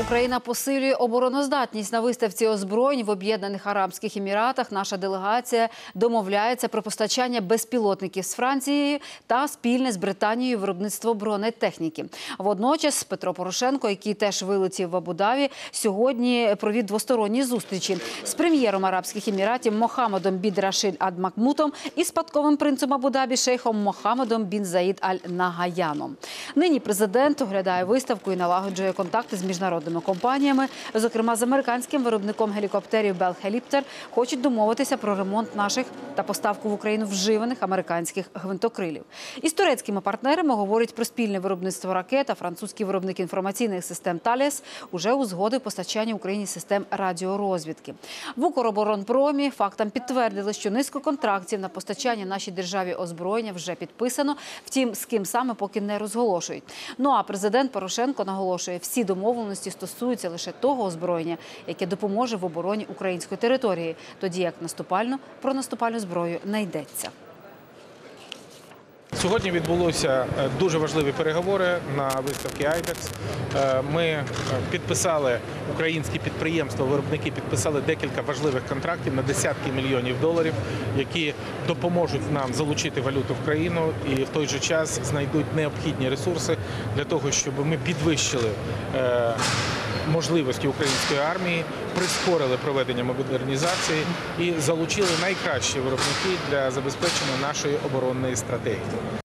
Україна посилює обороноздатність на виставці озброєнь в Об'єднаних Арабських Еміратах. Наша делегація домовляється про постачання безпілотників з Францією та спільне з Британією виробництво бронетехніки. Водночас Петро Порошенко, який теж вилетів в Абу-Дабі, сьогодні провів двосторонні зустрічі з прем'єром Арабських Еміратів Мохамедом Бід Рашиль Ад Макмутом і спадковим принцем Абу-Дабі шейхом Мохамедом Бін Заїд Аль Нагаяном. Нині президент оглядає виставку і налагоджує контакти з міжнародними компаніями, зокрема з американським виробником гелікоптерів Helicopter, хочуть домовитися про ремонт наших та поставку в Україну вживаних американських гвинтокрилів. Із турецькими партнерами говорять про спільне виробництво ракет, а французький виробник інформаційних систем Таліс уже узгодив постачання Україні систем радіорозвідки. В Укроборонпромі фактам підтвердили, що низку контрактів на постачання нашій державі озброєння вже підписано. Втім, з ким саме поки не розголошують. Ну а президент Порошенко наголошує, всі домовленості стосуються лише того озброєння, яке допоможе в обороні української території, тоді як наступальну про наступальну зброю не йдеться. Сьогодні відбулося е, дуже важливі переговори на виставці IBEX. Е, Ми е, підписали українські підприємства, виробники підписали декілька важливих контрактів на десятки мільйонів доларів, які допоможуть нам залучити валюту в країну і в той же час знайдуть необхідні ресурси для того, щоб ми підвищили можливості української армії, прискорили проведення модернізації і залучили найкращі виробники для забезпечення нашої оборонної стратегії.